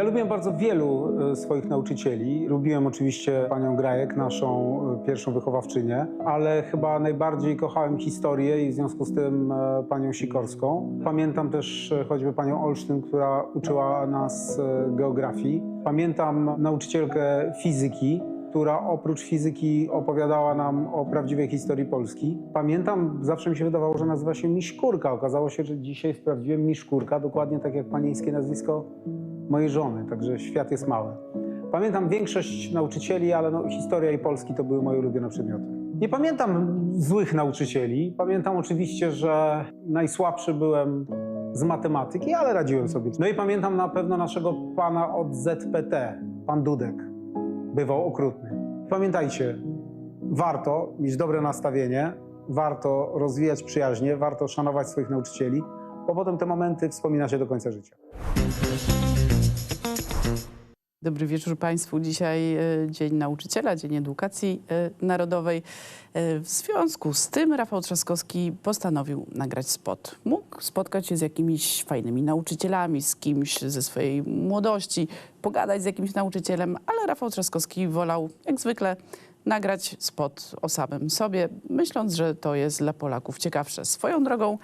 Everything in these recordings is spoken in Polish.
Ja lubiłem bardzo wielu e, swoich nauczycieli. Lubiłem oczywiście panią Grajek, naszą e, pierwszą wychowawczynię, ale chyba najbardziej kochałem historię i w związku z tym e, panią Sikorską. Pamiętam też choćby panią Olsztyn, która uczyła nas geografii. Pamiętam nauczycielkę fizyki, która oprócz fizyki opowiadała nam o prawdziwej historii Polski. Pamiętam, zawsze mi się wydawało, że nazywa się Miszkurka. Okazało się, że dzisiaj sprawdziłem Miszkurka, dokładnie tak jak panieńskie nazwisko mojej żony, także świat jest mały. Pamiętam większość nauczycieli, ale no, historia i Polski to były moje ulubione przedmioty. Nie pamiętam złych nauczycieli. Pamiętam oczywiście, że najsłabszy byłem z matematyki, ale radziłem sobie. No i pamiętam na pewno naszego pana od ZPT, pan Dudek. Bywał okrutny. Pamiętajcie, warto mieć dobre nastawienie, warto rozwijać przyjaźnie, warto szanować swoich nauczycieli, bo potem te momenty wspomina się do końca życia. Dobry wieczór Państwu. Dzisiaj e, Dzień Nauczyciela, Dzień Edukacji e, Narodowej. E, W związku z tym Rafał Trzaskowski postanowił nagrać spot. Mógł spotkać się z jakimiś fajnymi nauczycielami, z kimś ze swojej młodości, pogadać z jakimś nauczycielem, ale Rafał Trzaskowski wolał, jak zwykle, nagrać spot o samym sobie, myśląc, że to jest dla Polaków ciekawsze. Swoją drogą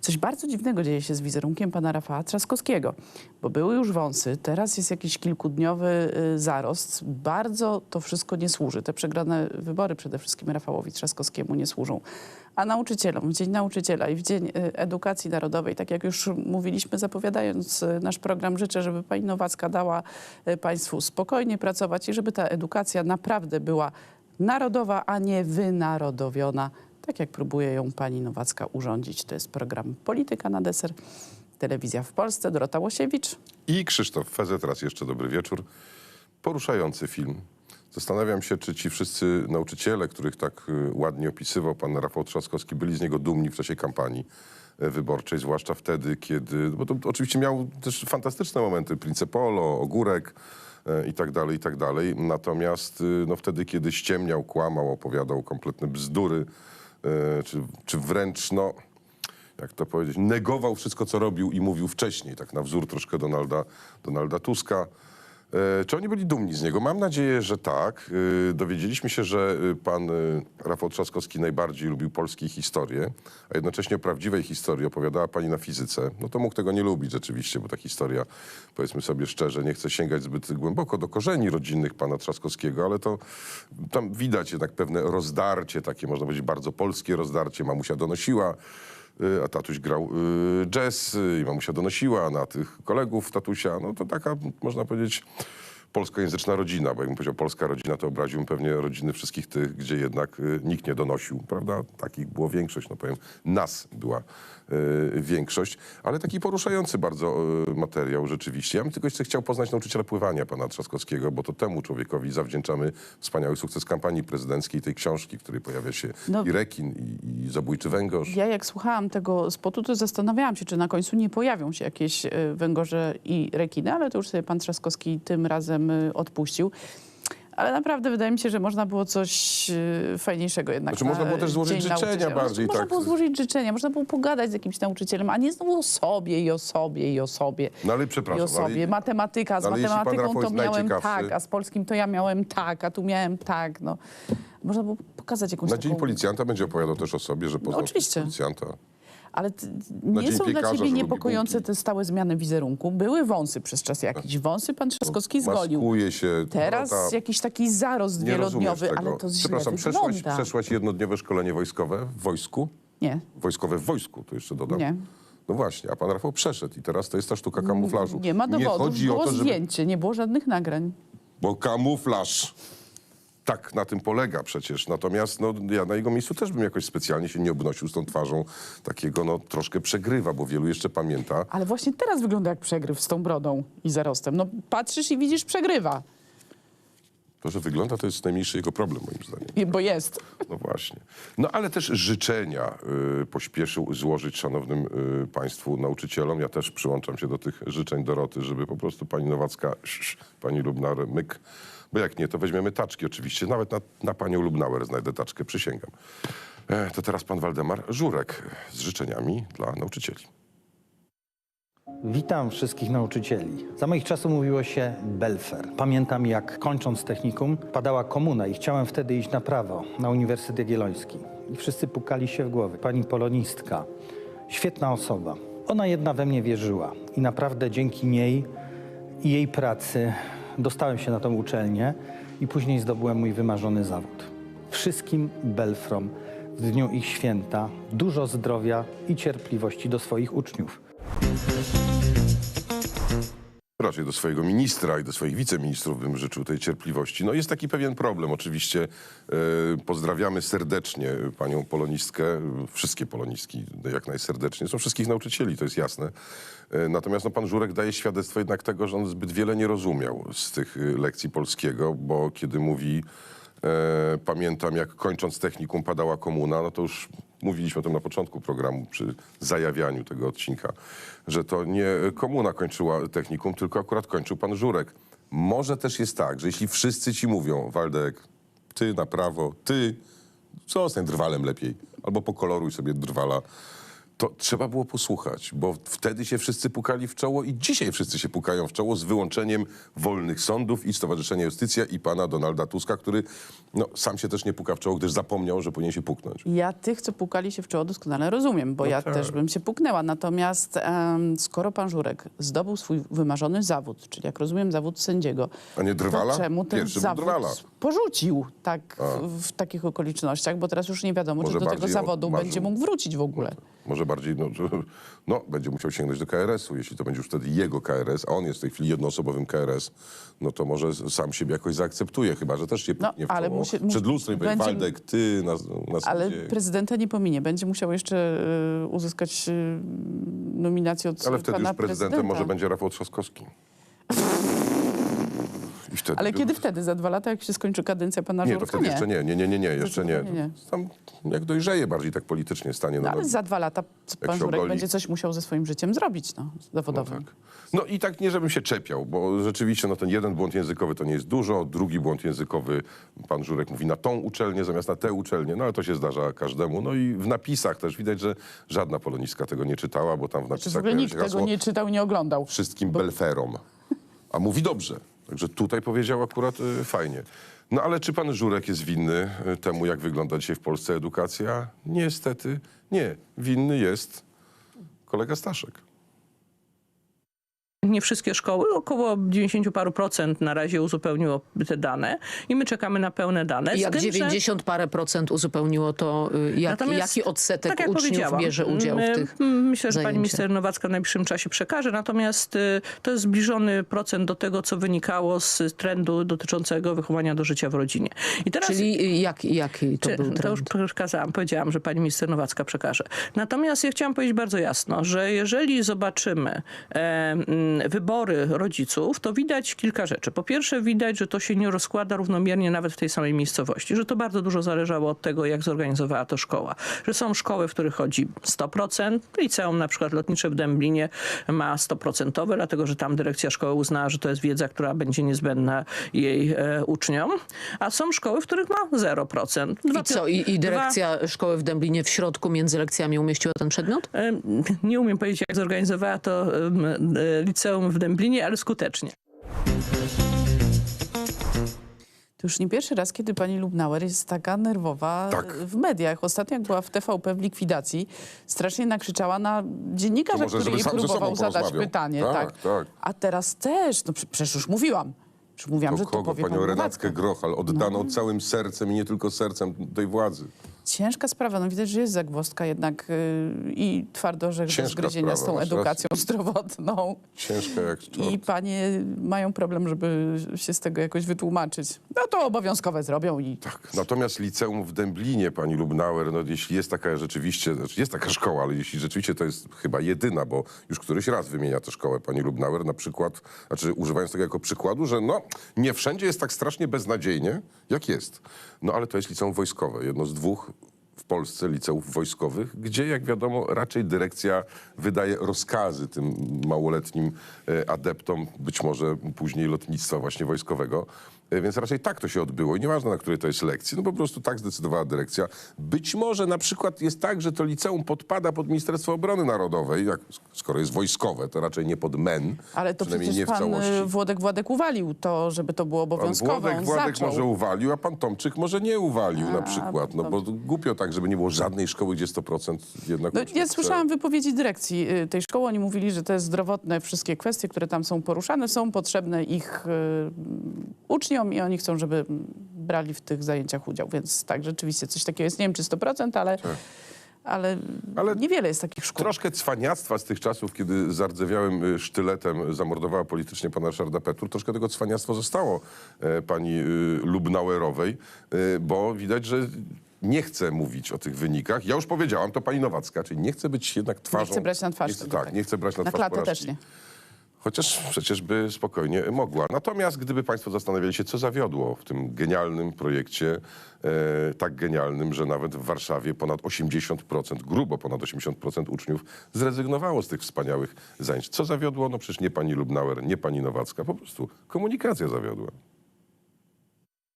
coś bardzo dziwnego dzieje się z wizerunkiem pana Rafała Trzaskowskiego, bo były już wąsy, teraz jest jakiś kilkudniowy y, zarost. Bardzo to wszystko nie służy. Te przegrane wybory przede wszystkim Rafałowi Trzaskowskiemu nie służą. A nauczycielom w Dzień Nauczyciela i w Dzień y, Edukacji Narodowej, tak jak już mówiliśmy zapowiadając y, nasz program, życzę, żeby pani Nowacka dała państwu spokojnie pracować i żeby ta edukacja naprawdę była narodowa, a nie wynarodowiona, tak jak próbuje ją pani Nowacka urządzić. To jest program Polityka na deser, telewizja w Polsce, Dorota Łosiewicz. I Krzysztof Fezet, raz jeszcze dobry wieczór. Poruszający film. Zastanawiam się, czy ci wszyscy nauczyciele, których tak y, ładnie opisywał pan Rafał Trzaskowski, byli z niego dumni w czasie kampanii e, wyborczej, zwłaszcza wtedy, kiedy... Bo to oczywiście miał też fantastyczne momenty, Prince Polo, Ogórek i tak dalej, i tak dalej. Natomiast y, no, wtedy, kiedy ściemniał, kłamał, opowiadał kompletne bzdury, e, czy, czy wręcz, no jak to powiedzieć, negował wszystko, co robił i mówił wcześniej, tak na wzór troszkę Donalda, Donalda Tuska. E, czy oni byli dumni z niego? Mam nadzieję, że tak. E, dowiedzieliśmy się, że e, pan Rafał Trzaskowski najbardziej lubił polskie historię, a jednocześnie o prawdziwej historii opowiadała pani na fizyce. No to mógł tego nie lubić rzeczywiście, bo ta historia, powiedzmy sobie szczerze, nie chce sięgać zbyt głęboko do korzeni rodzinnych pana Trzaskowskiego, ale to tam widać jednak pewne rozdarcie, takie można powiedzieć bardzo polskie rozdarcie. Mamusia donosiła a tatuś grał y, jazz y, i mamusia donosiła na tych kolegów tatusia. No to taka, można powiedzieć, polskojęzyczna rodzina, bo jakbym powiedział polska rodzina, to obraziłbym pewnie rodziny wszystkich tych, gdzie jednak y, nikt nie donosił, prawda? Takich było większość, no powiem, nas była y, większość, ale taki poruszający bardzo y, materiał rzeczywiście. Ja bym tylko jeszcze chciał poznać nauczyciela pływania pana Trzaskowskiego, bo to temu człowiekowi zawdzięczamy wspaniały sukces kampanii prezydenckiej, tej książki, w której pojawia się No. i rekin, i, i zabójczy węgorz. Ja jak słuchałam tego spotu, to zastanawiałam się, czy na końcu nie pojawią się jakieś węgorze i rekiny, ale to już sobie pan Trzaskowski tym razem e, odpuścił. Ale naprawdę wydaje mi się, że można było coś e, fajniejszego jednak. Znaczy, na można było też złożyć życzenia Nauczyciela. bardziej, Można tak. było złożyć życzenia, można było pogadać z jakimś nauczycielem, a nie znowu o sobie i o sobie i o sobie. No ale I przepraszam, o sobie. ale, Matematyka, z ale matematyką to miałem tak, a z polskim to ja miałem tak, a tu miałem tak. No. Można było pokazać jakąś na taką... Dzień Policjanta będzie opowiadał też o sobie, że poznał oczywiście. policjanta. Ale t- nie są dla ciebie niepokojące te stałe zmiany wizerunku. Były wąsy przez czas jakiś. Wąsy pan Trzaskowski zgolił. Maskuje się. Teraz Dorota, jakiś taki zarost nie rozumiesz wielodniowy, tego. ale to źle Przepraszam, przeszłaś, wygląda. przeszłaś jednodniowe szkolenie wojskowe w wojsku? Nie, Wojskowe w wojsku, to jeszcze dodam. nie. No właśnie, a pan Rafał przeszedł i teraz to jest ta sztuka kamuflażu. Nie ma dowodów, było żeby... zdjęcie, nie było żadnych nagrań. Bo kamuflaż tak na tym polega przecież. Natomiast no, ja na jego miejscu też bym jakoś specjalnie się nie obnosił z tą twarzą takiego, no troszkę przegrywa, bo wielu jeszcze pamięta. Ale właśnie teraz wygląda jak przegryw z tą brodą i zarostem. No patrzysz i widzisz przegrywa, To, że wygląda, to jest najmniejszy jego problem moim zdaniem. Bo jest. No właśnie. No ale też życzenia y, pośpieszył złożyć szanownym y, państwu nauczycielom. Ja też przyłączam się do tych życzeń Doroty, żeby po prostu pani Nowacka, sz, pani Lubnauer, myk. Bo jak nie, to weźmiemy taczki oczywiście. Nawet na, na panią Lubnauer znajdę taczkę, przysięgam. E, to teraz pan Waldemar Żurek z życzeniami dla nauczycieli. Witam wszystkich nauczycieli. Za moich czasów mówiło się Belfer. Pamiętam, jak kończąc technikum padała komuna i chciałem wtedy iść na prawo, na Uniwersytet Jagielloński. I wszyscy pukali się w głowy. Pani polonistka, świetna osoba. Ona jedna we mnie wierzyła i naprawdę dzięki niej i jej pracy dostałem się na tą uczelnię i później zdobyłem mój wymarzony zawód. Wszystkim Belfrom w dniu ich święta dużo zdrowia i cierpliwości do swoich uczniów. Raczej do swojego ministra i do swoich wiceministrów bym życzył tej cierpliwości. No jest taki pewien problem oczywiście. E, pozdrawiamy serdecznie panią polonistkę, wszystkie polonistki jak najserdeczniej. Są wszystkich nauczycieli, to jest jasne. E, natomiast no, pan Żurek daje świadectwo jednak tego, że on zbyt wiele nie rozumiał z tych y, lekcji polskiego, bo kiedy mówi E, pamiętam, jak kończąc technikum padała komuna, no to już mówiliśmy o tym na początku programu, przy zajawianiu tego odcinka, że to nie komuna kończyła technikum, tylko akurat kończył pan Żurek. Może też jest tak, że jeśli wszyscy ci mówią, Waldek, ty na prawo, ty, zostań drwalem lepiej, albo pokoloruj sobie drwala, to trzeba było posłuchać, bo wtedy się wszyscy pukali w czoło i dzisiaj wszyscy się pukają w czoło z wyłączeniem wolnych sądów i Stowarzyszenia Justycja i pana Donalda Tuska, który no, sam się też nie puka w czoło, gdyż zapomniał, że powinien się puknąć. Ja tych, co pukali się w czoło, doskonale rozumiem, bo No ja tak. też bym się puknęła. Natomiast em, skoro pan Żurek zdobył swój wymarzony zawód, czyli jak rozumiem zawód sędziego, A nie drwala? to czemu ten Pierwszy zawód drwala. porzucił tak w, w takich okolicznościach? Bo teraz już nie wiadomo, Może czy do tego zawodu marzył. będzie mógł wrócić w ogóle. Może bardziej, no, no, będzie musiał sięgnąć do KRS-u. Jeśli to będzie już wtedy jego KRS, a on jest w tej chwili jednoosobowym KRS, no to może sam siebie jakoś zaakceptuje, chyba że też się No, puknie w ale musi- Przed lustrem i powie, będzie- Waldek, ty na, na Ale sędzie. prezydenta nie pominie. Będzie musiał jeszcze y, uzyskać y, nominację od Ale wtedy pana już prezydentem prezydenta. może będzie Rafał Trzaskowski. Wtedy Ale kiedy wtedy? Za dwa lata, jak się skończy kadencja pana Nie, to wtedy jeszcze nie, nie, nie, nie, nie jeszcze nie. nie. Tam jak dojrzeje bardziej tak politycznie stanie. No, No, ale no, za dwa lata pan Żurek będzie coś musiał ze swoim życiem zrobić, no, zawodowym. tak. no i tak nie, żebym się czepiał, bo rzeczywiście no, ten jeden błąd językowy to nie jest dużo, drugi błąd językowy, pan Żurek mówi na tą uczelnię zamiast na tę uczelnię, no ale to się zdarza każdemu. No i w napisach też widać, że żadna polonistka tego nie czytała, bo tam w Czy w napisach ogóle nikt tego nie czytał, nie oglądał. wszystkim belferom. A mówi dobrze. Także tutaj powiedział akurat y, fajnie. No ale czy pan Żurek jest winny y, temu, jak wygląda dzisiaj w Polsce edukacja? Niestety nie. Winny jest kolega Staszek. Nie wszystkie szkoły, około 90 paru procent na razie uzupełniło te dane i my czekamy na pełne dane. Z Jak tym, że- 90 parę procent uzupełniło to, jak, jaki odsetek tak jak uczniów bierze udział w mm, tych mm, Myślę, że pani minister Nowacka w najbliższym czasie przekaże. Natomiast y, to jest zbliżony procent do tego, co wynikało z trendu dotyczącego wychowania do życia w rodzinie. I teraz Czyli y, jak, jaki to Czy- był to już trend? przekazałam, powiedziałam, że pani minister Nowacka przekaże. Natomiast ja chciałam powiedzieć bardzo jasno, że jeżeli zobaczymy e, mm, wybory rodziców, to widać kilka rzeczy. Po pierwsze widać, że to się nie rozkłada równomiernie nawet w tej samej miejscowości, że to bardzo dużo zależało od tego, jak zorganizowała to szkoła. Że są szkoły, w których chodzi 100%, liceum na przykład lotnicze w Dęblinie ma 100%, dlatego że tam dyrekcja szkoły uznała, że to jest wiedza, która będzie niezbędna jej e, uczniom, a są szkoły, w których ma 0%. Dwa I co? I, I dyrekcja szkoły w Dęblinie w środku między lekcjami umieściła ten przedmiot? Em, Nie umiem powiedzieć, jak zorganizowała to e, liceum w Dęblinie, ale skutecznie. To już nie pierwszy raz, kiedy pani Lubnauer jest taka nerwowa Tak. w mediach. Ostatnio jak była w TVP w likwidacji, strasznie nakrzyczała na dziennikarza, To może, który jej próbował zadać pytanie. Tak, tak. A teraz też, no prze- przecież już mówiłam. Już mówiłam, że Do to kogo? powie Panią pani Renatkę. Grochal, oddaną No. całym sercem i nie tylko sercem tej władzy. Ciężka sprawa. No widać, że jest zagwozdka jednak yy, i twardo, że do Ciężka zgryzienia z sprawa, tą masz edukacją zdrowotną. Ciężka jak I czort. panie mają problem, żeby się z tego jakoś wytłumaczyć. No to obowiązkowe zrobią i Tak. Natomiast liceum w Dęblinie, pani Lubnauer, no jeśli jest taka rzeczywiście, znaczy jest taka szkoła, ale jeśli rzeczywiście to jest chyba jedyna, bo już któryś raz wymienia tę szkołę pani Lubnauer, na przykład, znaczy używając tego jako przykładu, że no nie wszędzie jest tak strasznie beznadziejnie, jak jest. No ale to jest liceum wojskowe, jedno z dwóch w Polsce liceów wojskowych, gdzie jak wiadomo raczej dyrekcja wydaje rozkazy tym małoletnim e, adeptom, być może później lotnictwa właśnie wojskowego, Więc raczej tak to się odbyło i nieważne na której to jest lekcji, no po prostu tak zdecydowała dyrekcja. Być może na przykład jest tak, że to liceum podpada pod Ministerstwo Obrony Narodowej, jak, skoro jest wojskowe, to raczej nie pod MEN, Ale to przynajmniej przecież nie w pan całości. y, Włodek Władek uwalił to, żeby to było Pan obowiązkowe. Włodek, On Władek zaczął. może uwalił, a pan Tomczyk może nie uwalił na A, przykład. No bo głupio tak, żeby nie było żadnej szkoły, gdzie 100% jednak... No, uczniów ja chce- słyszałam wypowiedzi dyrekcji y, tej szkoły. Oni mówili, że te zdrowotne wszystkie kwestie, które tam są poruszane, są potrzebne ich y, uczniom i oni chcą, żeby brali w tych zajęciach udział. Więc tak, rzeczywiście coś takiego jest. Nie wiem, czy 100%, ale, ale, Tak. Ale niewiele jest takich szkół. Troszkę cwaniactwa z tych czasów, kiedy zardzewiałym y, sztyletem zamordowała politycznie pana Ryszarda Petru, troszkę tego cwaniactwa zostało e, pani y, Lubnauerowej, y, bo widać, że nie chce mówić o tych wynikach. Ja już powiedziałam, to pani Nowacka, czyli nie chce być jednak twarzą... chce brać na twarz Nie tak, tak. nie chce brać na, Na twarz klatę porażki. też nie. Chociaż przecież by spokojnie mogła. Natomiast gdyby Państwo zastanawiali się, co zawiodło w tym genialnym projekcie, e, tak genialnym, że nawet w Warszawie ponad 80%, grubo ponad 80% uczniów zrezygnowało z tych wspaniałych zajęć. Co zawiodło? No przecież nie pani Lubnauer, nie pani Nowacka, po prostu komunikacja zawiodła.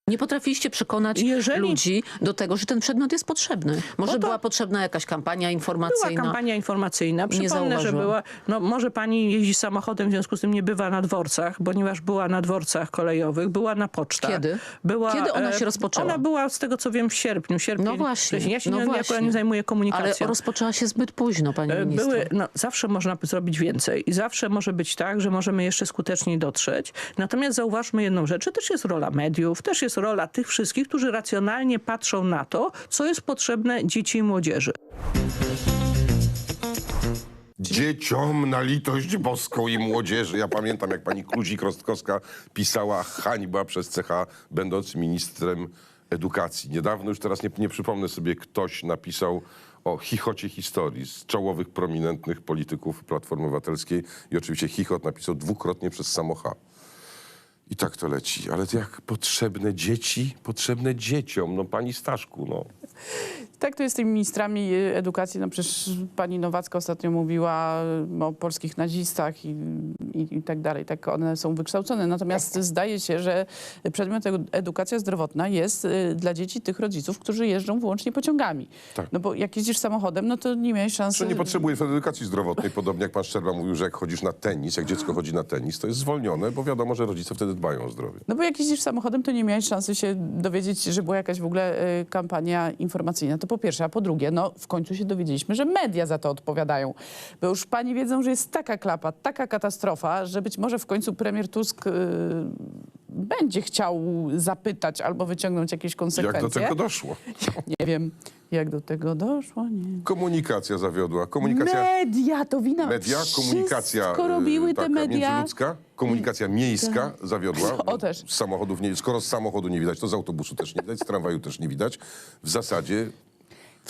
Nie potrafiliście przekonać Jeżeli- ludzi do tego, że ten przedmiot jest potrzebny. Może No to- była potrzebna jakaś kampania Była informacyjna. kampania informacyjna. Przypomnę, że była, no może pani jeździ samochodem, w związku z tym nie bywa na dworcach, ponieważ była na dworcach kolejowych, była na pocztach. Kiedy? Była, Kiedy ona e, się rozpoczęła? Ona była, z tego co wiem, w sierpniu. sierpień, No właśnie, wrześniu. Ja się no nie, właśnie. nie, zajmuję Ale komunikacją. rozpoczęła się zbyt późno, pani E, minister. Były, no, zawsze można zrobić więcej i zawsze może być tak, że możemy jeszcze skuteczniej dotrzeć. Natomiast zauważmy jedną rzecz, że też jest rola mediów, też jest rola tych wszystkich, którzy racjonalnie patrzą na to, co jest potrzebne dzieci i młodzieży. Dzieciom na litość boską i młodzieży. Ja pamiętam, jak pani Kluzik-Rostkowska pisała hańba przez CH, będąc ministrem edukacji. Niedawno, już teraz nie, nie przypomnę sobie, ktoś napisał o chichocie historii z czołowych, prominentnych polityków Platformy Obywatelskiej i oczywiście chichot napisał dwukrotnie przez samo H. I tak to leci. Ale to jak potrzebne dzieci, potrzebne dzieciom. No pani Staszku, no. Tak to jest z tymi ministrami y, edukacji. No przecież pani Nowacka ostatnio mówiła y, o polskich nazistach i, i, i tak dalej. Tak one są wykształcone. Natomiast zdaje się, że przedmiot edu- edukacja zdrowotna jest y, dla dzieci tych rodziców, którzy jeżdżą wyłącznie pociągami. Tak. No bo jak jeździsz samochodem, no to nie miałeś szansy... Że nie potrzebuje wtedy edukacji zdrowotnej, podobnie jak pan Szczerba mówił, że jak chodzisz na tenis, jak dziecko chodzi na tenis, to jest zwolnione, bo wiadomo, że rodzice wtedy dbają o zdrowie. No bo jak jeździsz samochodem, to nie miałeś szansy się dowiedzieć, że była jakaś w ogóle kampania informacyjna. To po pierwsze. A po drugie, no w końcu się dowiedzieliśmy, że media za to odpowiadają. Bo już pani wiedzą, że jest taka klapa, taka katastrofa, że być może w końcu premier Tusk y, będzie chciał zapytać albo wyciągnąć jakieś konsekwencje. Jak do tego doszło? Nie wiem, jak do tego doszło, nie. Komunikacja zawiodła. Komunikacja Media, to wina. media, komunikacja Wszystko y, robiły te taka media. międzyludzka, komunikacja miejska zawiodła. O, też. Z samochodów nie, skoro z samochodu nie widać, to z autobusu też nie widać, z tramwaju też nie widać. W zasadzie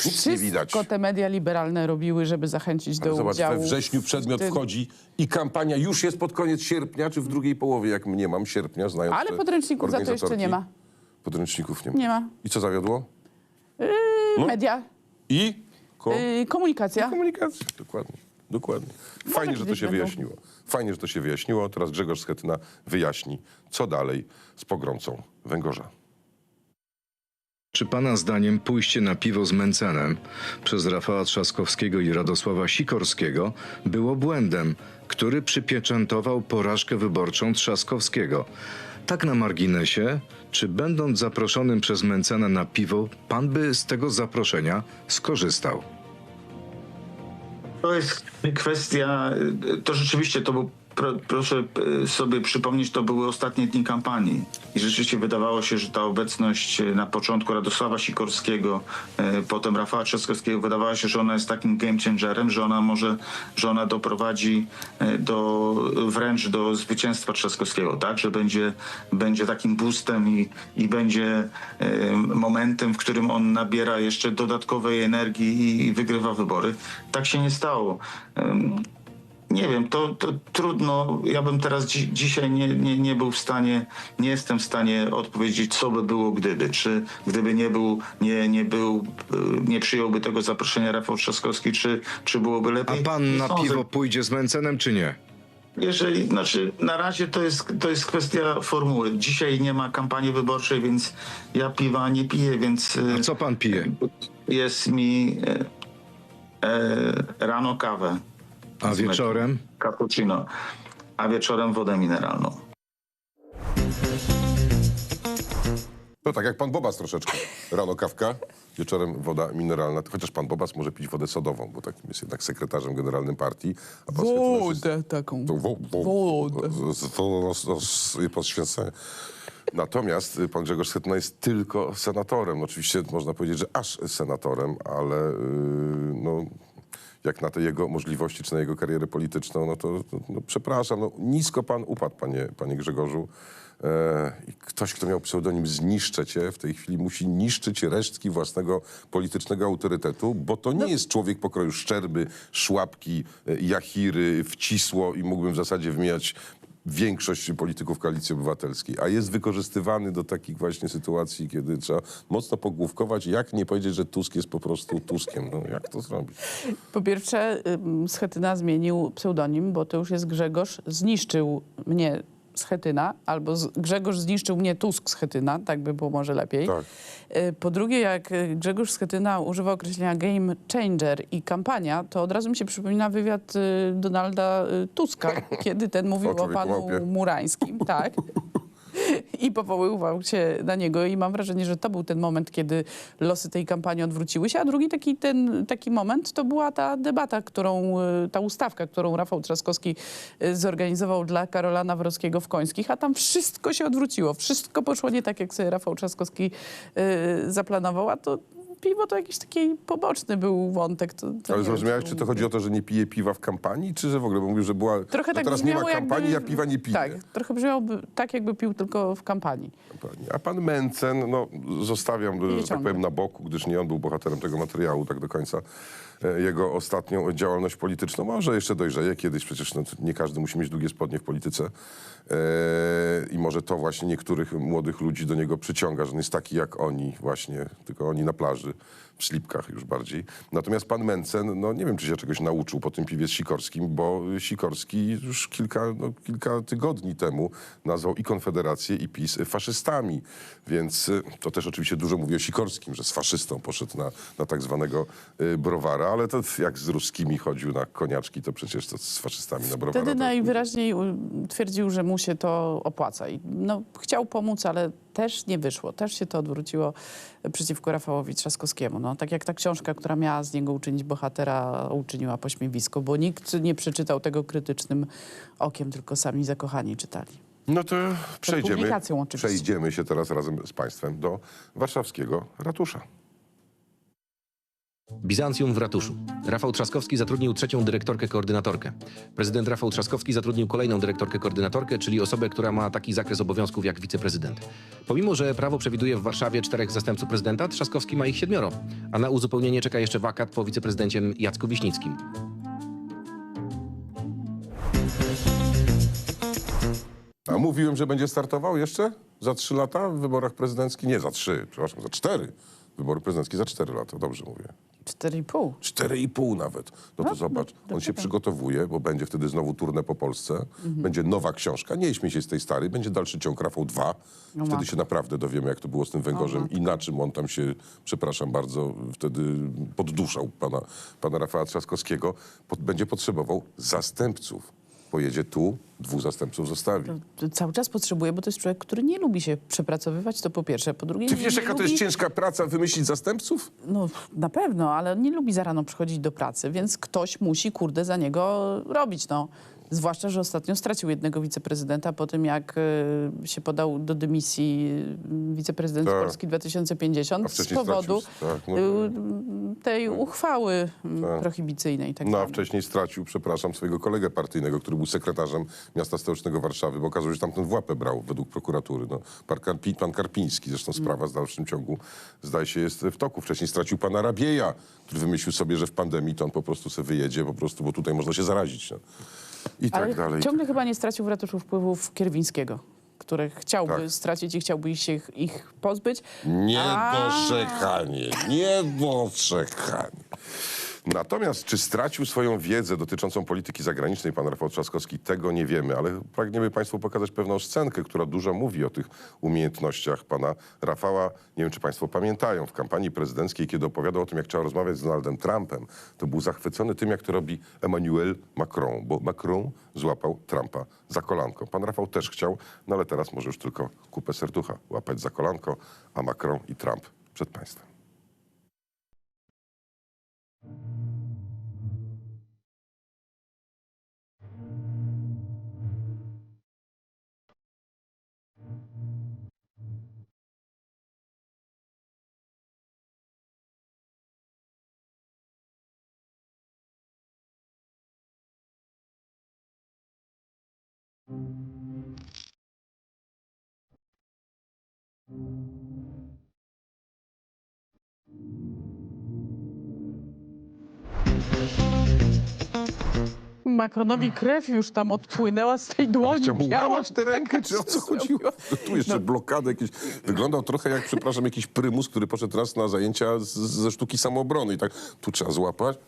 nic nie widać. Wszystko te media liberalne robiły, żeby zachęcić do zobacz, udziału. we wrześniu przedmiot tym. wchodzi i kampania już jest pod koniec sierpnia, czy w drugiej połowie, jak mnie mam, sierpnia, znając Ale te podręczników za to jeszcze nie ma. Podręczników nie ma. Nie ma. I co zawiodło? Yy, Media, I? Ko- yy, komunikacja. Komunikacja, dokładnie. Dokładnie. Fajnie, że to kiedyś się będą. wyjaśniło. Fajnie, że to się wyjaśniło. Teraz Grzegorz Schetyna wyjaśni, co dalej z pogromcą Węgorza. Czy pana zdaniem pójście na piwo z Mencenem przez Rafała Trzaskowskiego i Radosława Sikorskiego było błędem, który przypieczętował porażkę wyborczą Trzaskowskiego? Tak na marginesie, czy będąc zaproszonym przez Mencena na piwo, pan by z tego zaproszenia skorzystał? To jest kwestia, to rzeczywiście to był, pro, proszę e, sobie przypomnieć, to były ostatnie dni kampanii i rzeczywiście wydawało się, że ta obecność e, na początku Radosława Sikorskiego, e, potem Rafała Trzaskowskiego, wydawało się, że ona jest takim game changerem, że ona może, że ona doprowadzi do, wręcz do zwycięstwa Trzaskowskiego, tak, że będzie, będzie takim boostem i, i będzie momentem, w którym on nabiera jeszcze dodatkowej energii i, i wygrywa wybory. Tak się nie stało. Nie wiem, to, to trudno. Ja bym teraz dzi- dzisiaj nie, nie, nie był w stanie, nie jestem w stanie odpowiedzieć, co by było gdyby. Czy gdyby nie był, nie, nie był, y, nie przyjąłby tego zaproszenia Rafał Trzaskowski, czy, czy byłoby A lepiej? pan Nie na piwo pójdzie z Mencenem, czy nie? Jeżeli, znaczy na razie to jest, to jest kwestia formuły. Dzisiaj nie ma kampanii wyborczej, więc ja piwa nie piję, więc A y, co pan pije? jest mi e, e, rano kawę, A wieczorem? cappuccino, a wieczorem wodę mineralną. To tak jak pan Bobas troszeczkę. Rano kawka, wieczorem woda mineralna. Chociaż pan Bobas może pić wodę sodową, bo takim jest jednak sekretarzem generalnym partii. A Wodę taką. To wo, wo, Wodę. poświęcenie. Natomiast y, pan Grzegorz Schetyna jest tylko senatorem. No, oczywiście można powiedzieć, że aż senatorem, ale yy, no, jak na te jego możliwości, czy na jego karierę polityczną, no to no, przepraszam, no, nisko pan upadł, panie, panie Grzegorzu. E, ktoś, kto miał pseudonim Zniszczę Cię, w tej chwili musi niszczyć resztki własnego politycznego autorytetu, bo to nie jest człowiek pokroju Szczerby, Szłapki, e, Jachiry, Wcisło i mógłbym w zasadzie wymieniać większość polityków Koalicji Obywatelskiej, a jest wykorzystywany do takich właśnie sytuacji, kiedy trzeba mocno pogłówkować, jak nie powiedzieć, że Tusk jest po prostu Tuskiem. No, jak to zrobić? Po pierwsze, Schetyna zmienił pseudonim, bo to już jest Grzegorz zniszczył mnie Schetyna, albo z, Grzegorz zniszczył mnie Tusk Schetyna, tak by było może lepiej. Tak. Y, Po drugie, jak y, Grzegorz Schetyna używa określenia game changer i kampania, to od razu mi się przypomina wywiad y, Donalda Tuska, kiedy ten mówił O o, panu. Murańskim, tak. I powoływał się na niego i mam wrażenie, że to był ten moment, kiedy losy tej kampanii odwróciły się, a drugi taki, ten, taki moment to była ta debata, którą, y, ta ustawka, którą Rafał Trzaskowski y, zorganizował dla Karola Nawrockiego w Końskich, a tam wszystko się odwróciło, wszystko poszło nie tak, jak sobie Rafał Trzaskowski y, zaplanował, a to piwo to jakiś taki poboczny był wątek. To, to Ale zrozumiałeś, czy to chodzi o to, że nie pije piwa w kampanii, czy że w ogóle bo mówił, że była... Trochę że tak teraz nie ma kampanii, jakby, ja piwa nie piję. Tak, trochę brzmiałoby tak, jakby pił tylko w kampanii. Pani. A pan Mencen, no zostawiam, że tak powiem, na boku, gdyż nie on był bohaterem tego materiału tak do końca. E, Jego ostatnią działalność polityczną może jeszcze dojrzeje kiedyś, przecież no, nie każdy musi mieć długie spodnie w polityce. E, I może to właśnie niektórych młodych ludzi do niego przyciąga, że on jest taki jak oni właśnie, tylko oni na plaży, w slipkach już bardziej. Natomiast pan Mencen, no nie wiem, czy się czegoś nauczył po tym piwie z Sikorskim, bo Sikorski już kilka, no, kilka tygodni temu nazwał i Konfederację, i PiS faszystami. Więc y, to też oczywiście dużo mówi o Sikorskim, że z faszystą poszedł na, na tak zwanego y, browara, ale to jak z ruskimi chodził na koniaczki, to przecież to z faszystami na browara. Wtedy najwyraźniej twierdził, że mu się to opłaca. I no, chciał pomóc, ale też nie wyszło. Też się to odwróciło przeciwko Rafałowi Trzaskowskiemu. No, tak jak ta książka, która miała z niego uczynić bohatera, uczyniła pośmiewisko, bo nikt nie przeczytał tego krytycznym okiem, tylko sami zakochani czytali. No to przejdziemy, przejdziemy się teraz razem z państwem do warszawskiego ratusza. Bizancjum w ratuszu. Rafał Trzaskowski zatrudnił trzecią dyrektorkę koordynatorkę. Prezydent Rafał Trzaskowski zatrudnił kolejną dyrektorkę koordynatorkę, czyli osobę, która ma taki zakres obowiązków jak wiceprezydent. Pomimo, że prawo przewiduje w Warszawie czterech zastępców prezydenta, Trzaskowski ma ich siedmioro, a na uzupełnienie czeka jeszcze wakat po wiceprezydencie Jacku Wiśnickim. A mówiłem, że będzie startował jeszcze za trzy lata w wyborach prezydenckich? Nie, za trzy, przepraszam, za cztery. Wybory prezydenckie za cztery lata, dobrze mówię. Cztery i pół. Cztery i pół nawet. No to No, zobacz, no, on się przygotowuje, bo będzie wtedy znowu turnę po Polsce. Mhm. Będzie nowa książka, nie śmiej się z tej starej, będzie dalszy ciąg Rafał 2. wtedy matko. się naprawdę dowiemy, jak to było z tym węgorzem i na czym on tam się, przepraszam bardzo, wtedy podduszał pana, pana Rafała Trzaskowskiego. Pod, będzie potrzebował zastępców. Pojedzie tu, dwóch zastępców zostawi. To Cały czas potrzebuje, bo to jest człowiek, który nie lubi się przepracowywać, to po pierwsze. Po drugie, Ty wiesz, nie jaka to lubi... jest ciężka praca, wymyślić zastępców? No na pewno, ale nie lubi za rano przychodzić do pracy, więc ktoś musi, kurde, za niego robić, no. Zwłaszcza, że ostatnio stracił jednego wiceprezydenta po tym, jak y, się podał do dymisji y, wiceprezydent Tak. Polski 2050 A z powodu stracił, tak, no. y, tej uchwały y, Tak. prohibicyjnej. Tak No a wcześniej stracił, przepraszam, swojego kolegę partyjnego, który był sekretarzem miasta stołecznego Warszawy, bo okazuje się, że tamten w łapę brał według prokuratury. No, pan, Karpi, pan Karpiński, zresztą sprawa w dalszym ciągu, zdaje się, jest w toku. Wcześniej stracił pana Rabieja, który wymyślił sobie, że w pandemii to on po prostu sobie wyjedzie, po prostu, bo tutaj można się zarazić. No. I Ale tak dalej. ciągle chyba nie stracił w ratuszu wpływów Kierwińskiego, który chciałby Tak. stracić i chciałby się ich, ich pozbyć. A- Niedoczekanie, niedoczekanie. Natomiast czy stracił swoją wiedzę dotyczącą polityki zagranicznej pan Rafał Trzaskowski, tego nie wiemy, ale pragniemy Państwu pokazać pewną scenkę, która dużo mówi o tych umiejętnościach pana Rafała. Nie wiem, czy Państwo pamiętają, w kampanii prezydenckiej, kiedy opowiadał o tym, jak trzeba rozmawiać z Donaldem Trumpem, to był zachwycony tym, jak to robi Emmanuel Macron, bo Macron złapał Trumpa za kolanko. Pan Rafał też chciał, no ale teraz może już tylko kupę serducha łapać za kolanko, a Macron i Trump przed państwem. Macronowi krew już tam odpłynęła z tej dłoni. Łamać tę rękę, czy o co chodziło? Tu jeszcze blokady jakieś. Wyglądał trochę jak, przepraszam, jakiś prymus, który poszedł raz na zajęcia z, ze sztuki samoobrony. I tak tu trzeba złapać,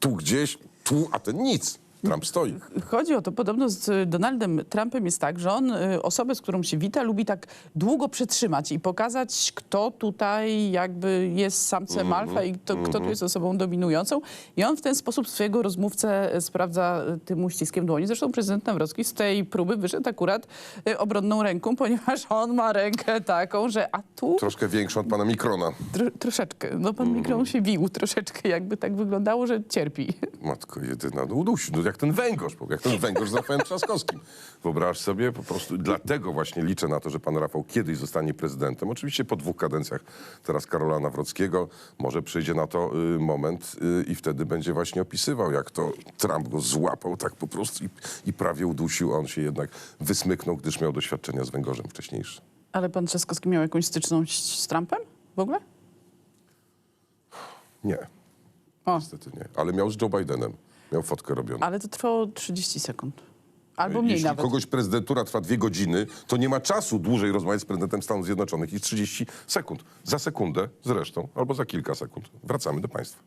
tu gdzieś, tu, a ten nic. Trump stoi. Chodzi o to, podobno z Donaldem Trumpem jest tak, że on y, osobę, z którą się wita, lubi tak długo przetrzymać i pokazać, kto tutaj jakby jest samcem Mhm, alfa i kto, kto tu jest osobą dominującą. I on w ten sposób swojego rozmówcę y, sprawdza y, tym uściskiem dłoni. Zresztą prezydent Nawrocki z tej próby wyszedł akurat y, obronną ręką, ponieważ on ma rękę taką, że a tu Troszkę większy od pana Mikrona. tro, troszeczkę, no pan Mikron się wił troszeczkę, jakby tak wyglądało, że cierpi. Matko jedyna, no udusił, no jak ten węgorz, jak ten węgorz z Rafałem Trzaskowskim. Wyobraź sobie, po prostu dlatego właśnie liczę na to, że pan Rafał kiedyś zostanie prezydentem. Oczywiście po dwóch kadencjach teraz Karola Nawrockiego. Może przyjdzie na to y, moment y, i wtedy będzie właśnie opisywał, jak to Trump go złapał tak po prostu i, i prawie udusił, a on się jednak wysmyknął, gdyż miał doświadczenia z węgorzem wcześniejsze. Ale pan Trzaskowski miał jakąś styczność z Trumpem w ogóle? Nie, O, niestety nie. Ale miał z Joe Bidenem. Miał fotkę robioną. ale to trwało 30 sekund. Albo mniej Jeśli nawet. kogoś prezydentura trwa dwie godziny, to nie ma czasu dłużej rozmawiać z prezydentem Stanów Zjednoczonych niż 30 sekund. Za sekundę zresztą, albo za kilka sekund. Wracamy do państwa.